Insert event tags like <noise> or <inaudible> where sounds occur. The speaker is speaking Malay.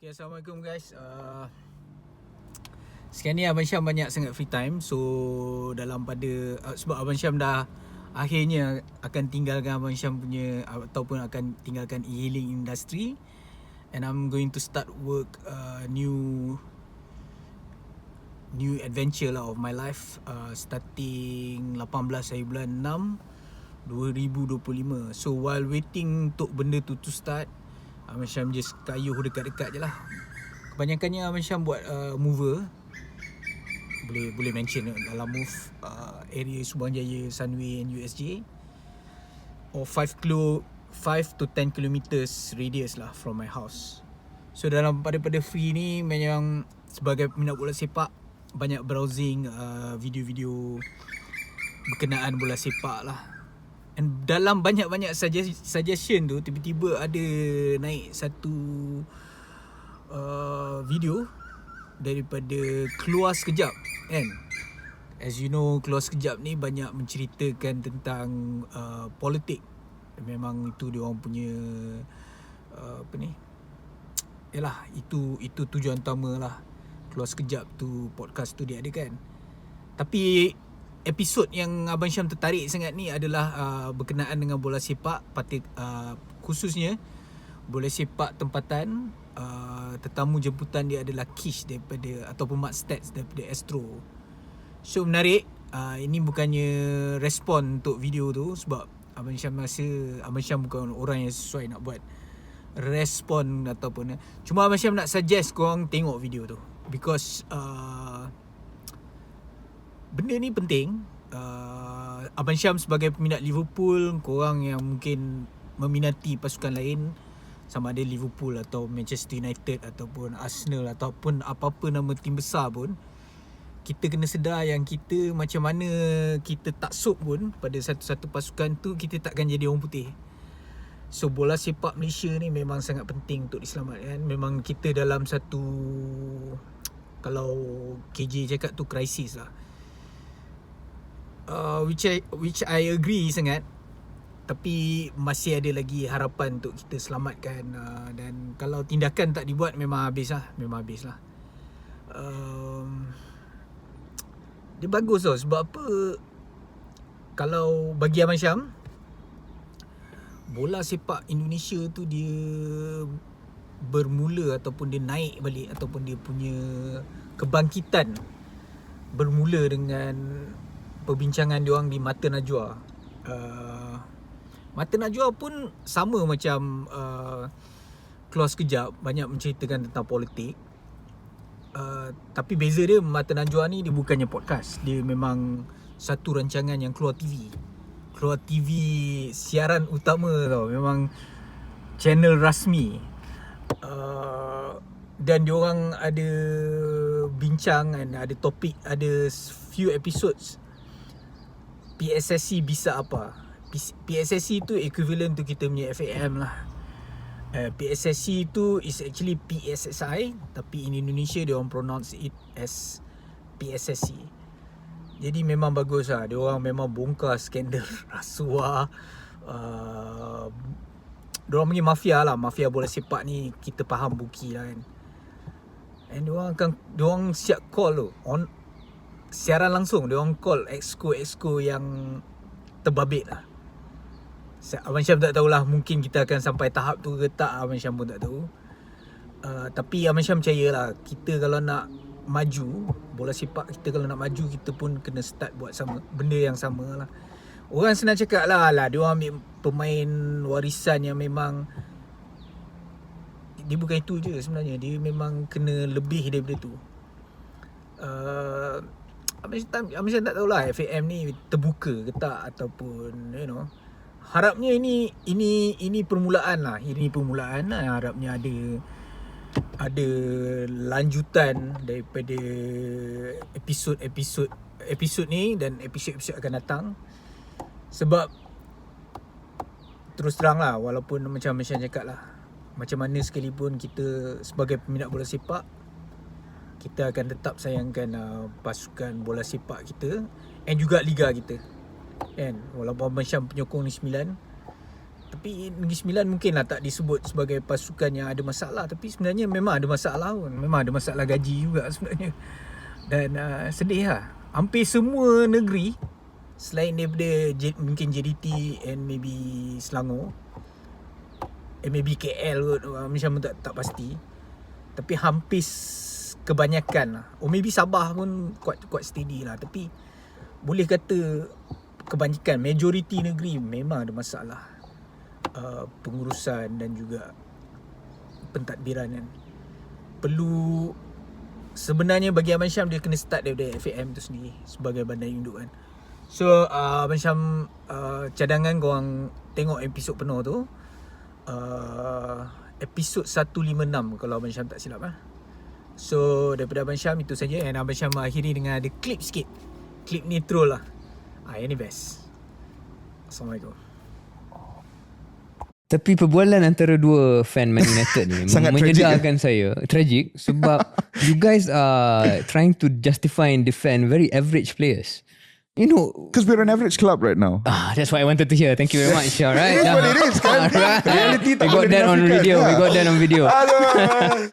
Okay, Assalamualaikum guys. Uh, Sekarang ni Abang Syam banyak sangat free time. So dalam pada uh, Sebab Abang Syam dah Akhirnya akan tinggalkan Abang Syam punya Ataupun akan tinggalkan e-hailing industry. And I'm going to start work uh, New New adventure lah of my life. Uh, Starting 18 hari bulan 6 2025 So while waiting untuk benda tu to start Abang Syam just kayuh dekat-dekat je lah. Kebanyakannya Abang Syam buat uh, mover. Boleh boleh mention dalam move uh, Area Subang Jaya, Sunway and USJ Or 5 kilo 5 to 10 kilometers radius lah from my house. So dalam pada-pada free ni Memang sebagai peminat bola sepak Banyak browsing uh, video-video Berkenaan bola sepak lah And dalam banyak-banyak suggest- suggestion tu tiba-tiba ada naik satu uh, video daripada keluar sekejap kan. As you know keluar sekejap ni banyak menceritakan tentang uh, politik. Memang itu dia orang punya uh, apa ni? Yalah itu itu tujuan utama lah. Keluar sekejap tu podcast tu dia ada kan. Tapi episod yang Abang Syam tertarik sangat ni adalah uh, berkenaan dengan bola sepak parti, uh, khususnya bola sepak tempatan. Uh, tetamu jemputan dia adalah Kish daripada ataupun Mat Stats daripada Astro. So menarik. Uh, ini bukannya respon untuk video tu sebab Abang Syam rasa Abang Syam bukan orang yang sesuai nak buat respon ataupun cuma Abang Syam nak suggest korang tengok video tu because uh, benda ni penting. Uh, Abang Syam sebagai peminat Liverpool korang yang mungkin meminati pasukan lain sama ada Liverpool atau Manchester United ataupun Arsenal ataupun apa-apa nama tim besar pun kita kena sedar yang kita macam mana kita tak sup pun pada satu-satu pasukan tu kita takkan jadi orang putih. So bola sepak Malaysia ni memang sangat penting untuk diselamatkan. Memang kita dalam satu Kalau KJ cakap tu krisis lah uh, which I which I agree sangat. Tapi masih ada lagi harapan untuk kita selamatkan uh, dan kalau tindakan tak dibuat memang habis lah. Memang habis lah. Um, dia bagus tau. Sebab apa? Kalau bagi Abang Syam bola sepak Indonesia tu dia bermula ataupun dia naik balik ataupun dia punya kebangkitan bermula dengan perbincangan dia orang di Mata Najwa. Uh, Mata Najwa pun sama macam uh, keluar sekejap banyak menceritakan tentang politik. Uh, tapi beza dia Mata Najwa ni dia bukannya podcast. Dia memang satu rancangan yang keluar TV. Keluar TV siaran utama tau. Memang channel rasmi. Uh, dan dia orang ada bincang dan ada topik ada few episodes PSSC bisa apa? PSSC tu equivalent tu kita punya FAM lah. Uh, PSSC tu is actually PSSI tapi in Indonesia dia orang pronounce it as PSSC. Jadi memang bagus lah. Dia orang memang bongkar skandal <laughs> rasuah. Uh, dia orang punya mafia lah. Mafia bola sepak ni kita faham buki lah kan. And dia orang akan dia orang siap call tu on siaran langsung dia orang call exco exco yang terbabit lah. Abang Syam tak tahulah mungkin kita akan sampai tahap tu ke tak Abang Syam pun tak tahu. Uh, tapi Abang Syam percaya lah kita kalau nak maju bola sepak kita kalau nak maju kita pun kena start buat sama benda yang sama lah. Orang senang cakap lah lah dia orang ambil pemain warisan yang memang dia bukan itu je sebenarnya dia memang kena lebih daripada tu. Uh, Abang Syam tak tahulah FAM ni terbuka ke tak ataupun you know. Harapnya ini ini ini permulaan lah. Ini permulaan lah. Harapnya ada ada lanjutan daripada episod-episod episod ni dan episod-episod akan datang. Sebab terus terang lah walaupun macam Syam cakap lah. Macam mana sekalipun kita sebagai peminat bola sepak kita akan tetap sayangkan uh, pasukan bola sepak kita and juga liga kita. Kan? Walaupun Syam penyokong ni 9 Tapi Negeri Sembilan mungkin lah tak disebut sebagai pasukan yang ada masalah. Tapi sebenarnya memang ada masalah pun. Memang ada masalah gaji juga <laughs> sebenarnya. Dan uh, sedih lah. Hampir semua negeri Selain daripada J, mungkin JDT and maybe Selangor And maybe KL kot uh, Macam tak, tak pasti. Tapi hampir kebanyakan lah. Or maybe Sabah pun quite, quite steady lah. Tapi boleh kata kebanyakan majoriti negeri memang ada masalah uh, pengurusan dan juga pentadbiran kan. Perlu sebenarnya bagi Abang Syam dia kena start daripada FAM tu sendiri sebagai bandar induk kan. So uh, Abang Syam uh, cadangan korang tengok episod penuh tu uh, episod 156 kalau Abang Syam tak silap lah So daripada Abang Syam itu saja And Abang Syam akhiri dengan ada klip sikit Klip ni troll lah ah, Yang ni best Assalamualaikum Tapi perbualan antara dua fan Man United ni <laughs> Sangat menyedarkan saya tragic sebab <laughs> you guys are trying to justify and defend very average players. You know, Because we're an average club right now. ah, that's what I wanted to hear. Thank you very much. All right. Is <laughs> what it is, kan? Alright. Reality We got that on video. We ya. got that on video.